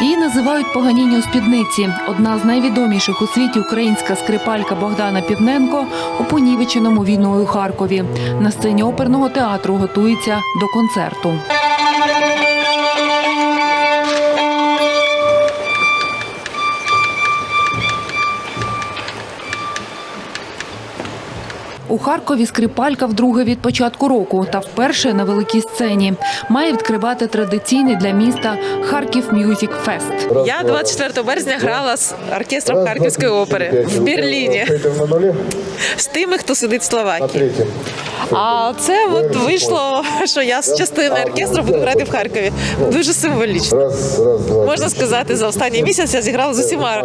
Її називають поганіння у спідниці. Одна з найвідоміших у світі українська скрипалька Богдана Півненко у понівеченому війною Харкові. На сцені оперного театру готується до концерту. У Харкові скрипалька вдруге від початку року та вперше на великій сцені має відкривати традиційний для міста Харків Мюзік Фест. Я 24 березня грала з оркестром Харківської опери в Берліні з тими, хто сидить в Словакії. А це от вийшло, що я з частини оркестру буду грати в Харкові. Дуже символічно. Можна сказати, за останній місяць я зіграла з усіма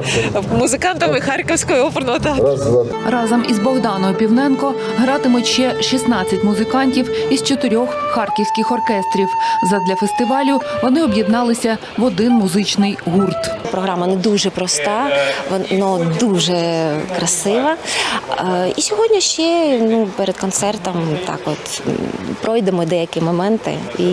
музикантами Харківського оперного театру. Разом із Богданою Півненко гратимуть ще 16 музикантів із чотирьох харківських оркестрів. Задля фестивалю вони об'єдналися в один музичний гурт. Програма не дуже проста, вона дуже красива. Е, І сьогодні ще ну, перед концертом так от пройдемо деякі моменти, і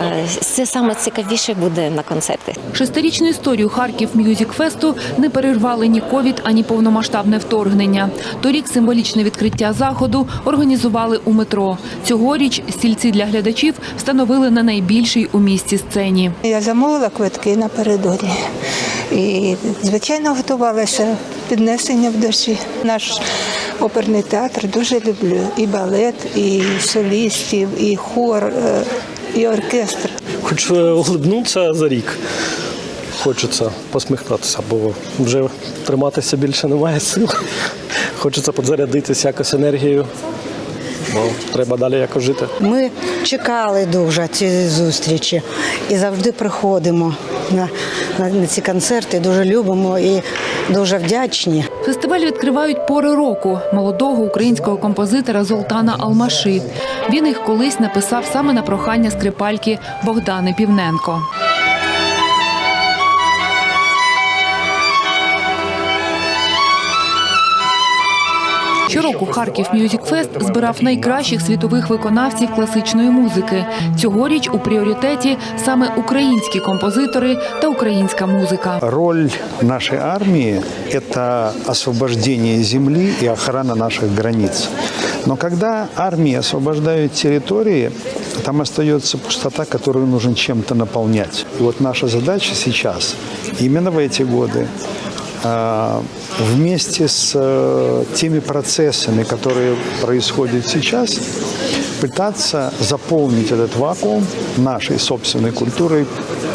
е, це саме цікавіше буде на концерті. Шестирічну історію Харків Мюзік Фесту не перервали ні ковід, ані повномасштабне вторгнення. Торік символічне відкриття заходу організували у метро. Цьогоріч стільці для глядачів встановили на найбільшій у місті сцені. Я замовила квитки напередодні і, звичайно, готувалася піднесення в душі. Наш оперний театр дуже люблю. І балет, і солістів, і хор, е, і оркестр. Хочу улибнутися за рік. Хочеться посміхнутися, бо вже триматися більше немає сил. Хочеться подзарядитися якось енергією, бо треба далі якось жити. Ми чекали дуже цієї зустрічі і завжди приходимо на, на, на ці концерти. Дуже любимо і дуже вдячні. Фестиваль відкривають пори року молодого українського композитора Золтана Алмаши. Він їх колись написав саме на прохання скрипальки Богдани Півненко. Щороку Харків Мюзік Фест збирав найкращих світових виконавців класичної музики. Цьогоріч у пріоритеті саме українські композитори та українська музика. Роль нашей армии – это освобождение земли и охрана наших границ. Но когда армии освобождают территории, там остается пустота, которую нужно чем-то наполнять. И вот наша задача сейчас, именно в эти годы, а, вместе с э, теми процессами, которые происходят сейчас, пытаться заполнить этот вакуум нашей собственной культурой,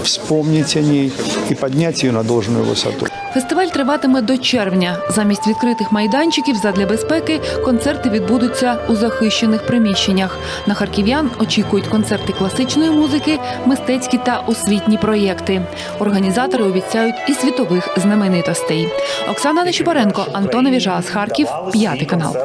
вспомнить о ней и поднять ее на должную высоту. Фестиваль триватиме до червня. Замість відкритих майданчиків задля безпеки концерти відбудуться у захищених приміщеннях. На харків'ян очікують концерти класичної музики, мистецькі та освітні проєкти. Організатори обіцяють і світових знаменитостей. Оксана Нечупаренко, Антон Віжас, Харків, п'ятий канал.